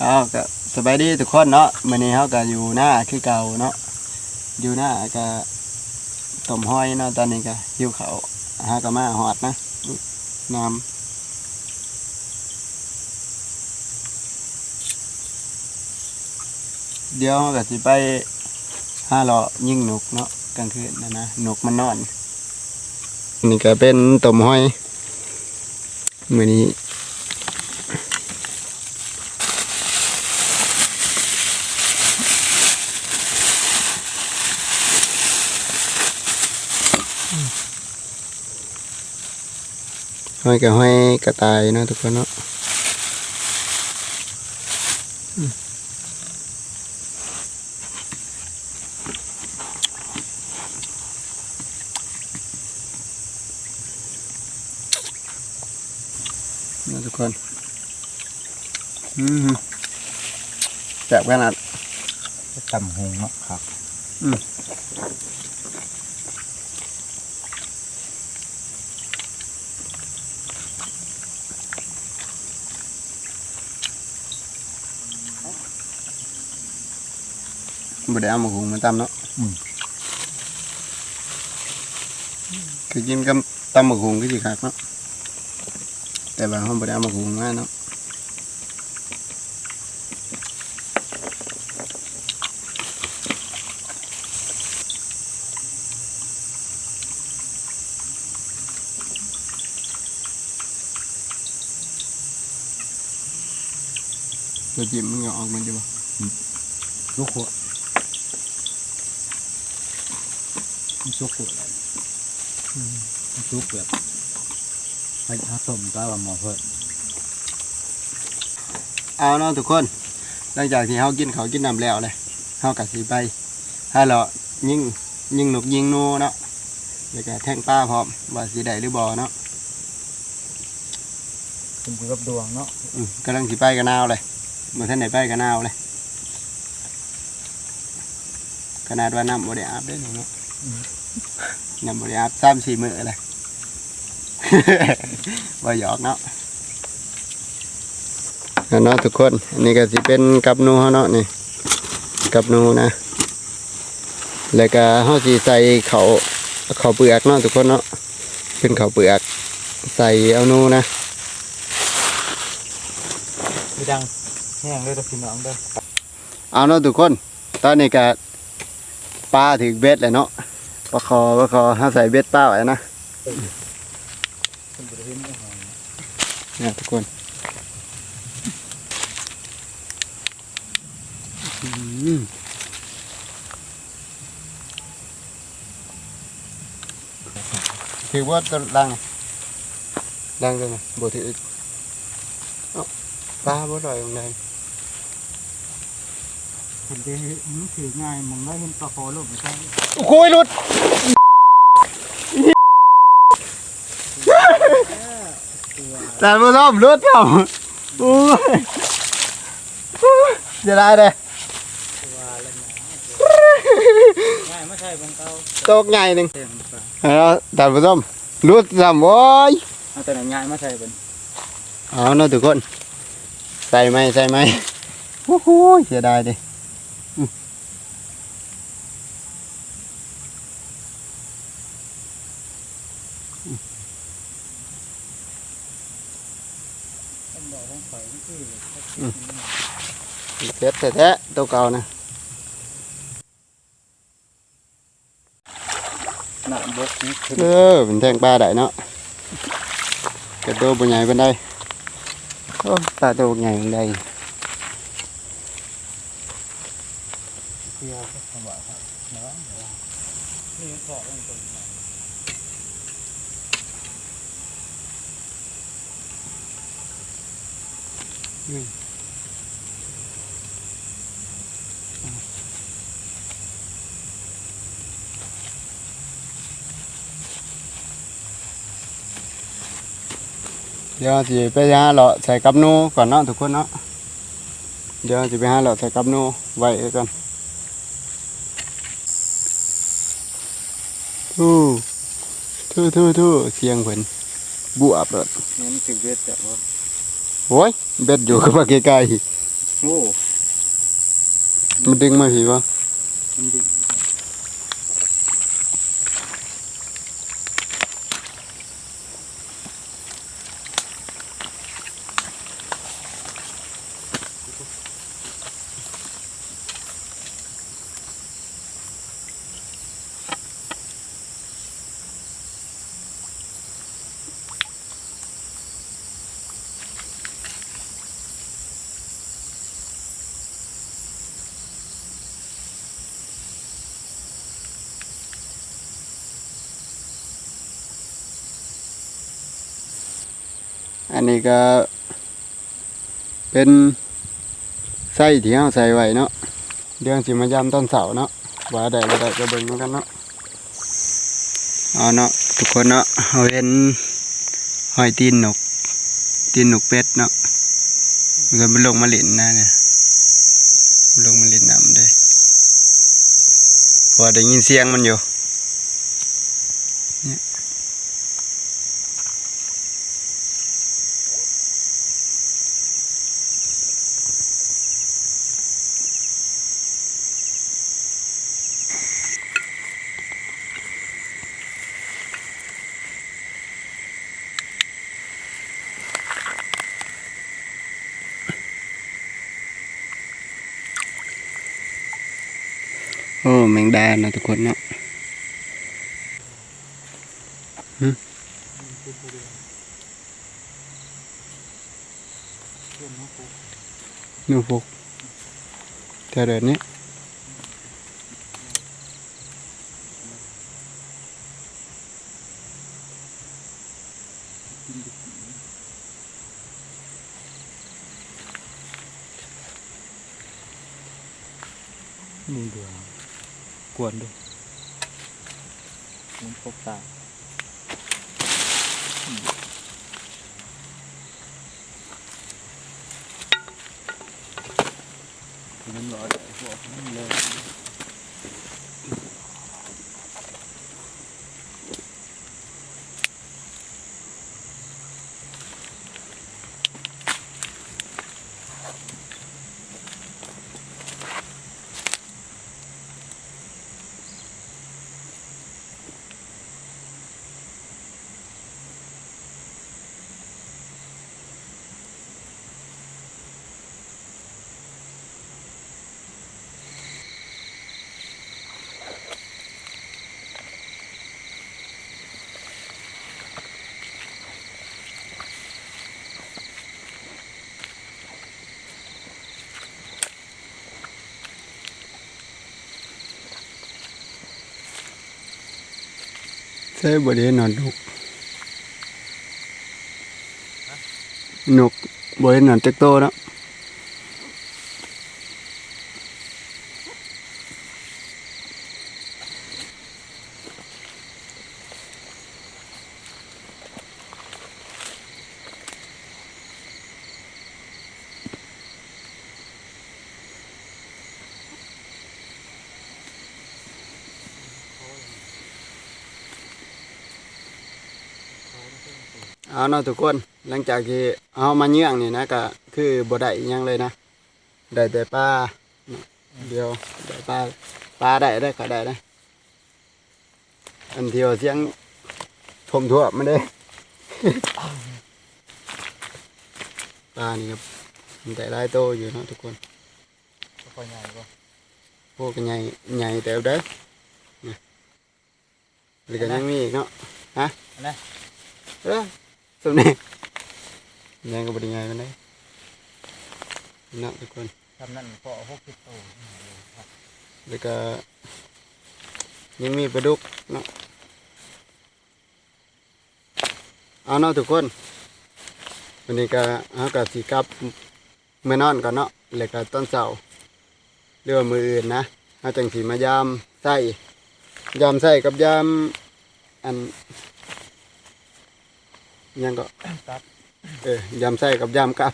เอาก็สบายดีทุกคนเนาะมื้อนี้เฮาก็อยู่หน้าคือเก่าเนาะอยู่หน้าก็ต้มห้อยเนาะตอนนี้ก็หิวข้าวหาก็มาฮอดนะน้ำเดี๋ยวก็สิไปห้าเลาะยิ่งนกเนาะกลางคืนนะนะนกมันนอน นี่ก็เป็นต้มห้อยมื้อนี้ ห้อยกับห้อยกระต่ายเนาะทุกคนเนาะอืมเนาะทุกคนอืมแซ่บขนาดตำหงเนาะครับบ่ได้เอามาหุงมาตำเนาะคือกินกับตำมะหุงก็สิคักเนาะแต่ว่าเราบ่ได้เอา มาหุงมาเนาะตัวจิ้มมันก็ออกมันอยู่บ่ลูกหัวมันชุกหัวเลยมันชุกแบบให้ถ้าต้มก็ว่าหมอเพิ่นเอาเนาะทุกคน หลังจากที่เฮากินเขาวกินน้ำแล้วเลยเฮากะสิไปถ้าเรายิงยิงนกยิงหนูเนาะแล้วก็แท่งปลาพร้อมว่าสิได้หรือบ่เนาะเป็นอยู่กับดวงเนาะอืมกำลังสิไปกันนาวเลยเมื่อท่านไหนไปกันนาวเลย ขนาดว่าน้ำบ่ได้อาบได้อเนาะ น้ำบ่ได้อาบสามสี่มื้อเลยว่าหยอกเนาะเนาะทุกคน อันนี้ก็สิเป็นกับหนูเฮาเนาะนี่ กับหนูนะ แล้วก็เฮาสิใส่เขาวเขาวเปลือกเนาะทุกคนเนาะ เป็นเขาวเปลือก ใส่เอาหนูนะมีดังแห้งเลยเด้อพี่น้องเด้อเอาเนาะทุกคน ตอนนี้ก็ปลาถึงเบ็ดเลยเนาะ ปลาคอปลาคอห้าใส่เบ็ดเปลาไว้นะเนี่ยทุกคนถือว่าตัวดังดังเลยนะบถือเอ้าปลาบ่ลอยลงได้เห็นได้มันถือง่ายมองได้เห็นปลาคอลงไม่ใช่โอ้ยหลุดแต่ผู้ชมหลุดครับโอ้ยจะได้เลยง่ายไม่ใช่ของเก่าตกใหญ่หนึ่งแล้วแต่ผู้ชมหลุดซ้ำโอ้ยเอาแต่ไหนง่ายไม่ใช่เป็นเอาเนาะทุกคนใส่ไหมใส่ไหมโอ้โหเสียดายดิอืม ต้องบอกของข่อยนี่คือ เสียแท้ๆตัวเก่านะหน้าบกนี่คือเออเป็นแทงปลาได้เนาะกระโดดบนใหญ่เป็นได้โอ้ปลาตัวใหญ่เป็นได้เที่ยวก็สบายครับ เนาะนี่เกาะลงตรงเดี๋ยวจะไปหาเลาะใส่กับหนูก่อนเนาะทุกคนเนาะเดี๋ยวจะไปหาเลาะใส่กับหนูไว้ก่อนทู่ทู่ทู่ทู่เสียงเพิ่นบวบเลยนี่มันถือเวทแต่ว่าโอ้ยเบ็ดอยู่กับมาไกลโอ้มันดึงมาผีวะมันดิ อันนี้ก็ เป็นไส้ที่เฮาใส่ไว้เนาะเดี๋ยวสิมายามตอนเสาร์เนาะว่าได้บ่ได้ก็เบิ่งเหมือนกันเนาะเอาเนาะทุกคนเนาะเฮาเห็นหอยตีนนก ตีนนกเป็ดเนาะมันก็มันลงมาเล่นนะเนี่ยมันลงมาเล่นน้ำเด้พอได้ยินเสียงมันอยู่ โอ้แมงดานะทุกคนเนาะนูฟุกแถวเดินนี้ มึงเดือดกวนด้วย มันพบตามันร้อนพวกนี้เลย ใช่บริเวณนอนนกนกบริเวณนอนเต็กโตเนาะ เอาเนาะทุกคนหลังจากที่เอามาเยื่องนี่นะก็คือบ่ได้อิหยังเลยนะได้แต่ปลาเนาะเดียวได้ปลาปลาได้ได้ก็ได้นะอันเที่ยวเสียงทมทั่วมาเด้ปลานี่ครับมันแต่หลายโตอยู่เนาะทุกคนค่อยใหญ่ก็พวกใหญ่ใหญ่แต่เด้อนี่หรือก็ยังมีอีกเนาะฮะนะเออ สำเนียงยังก็บริงไงมันได้เนาะทุกคนทำนั่นก็หกสิบโตแล้วก็ยังมีปลาดุกเนาะเอาเนาะทุกคนวันนี้ก็เอากับสีกลับเมื่อนอนก่อนเนาะแล้วก็ต้นเสาเรือว่ามืออื่นนะเอาจังสีมายามใส่ยามใส่กับยามอัน ยังก็เออยำไส้กับยำกับ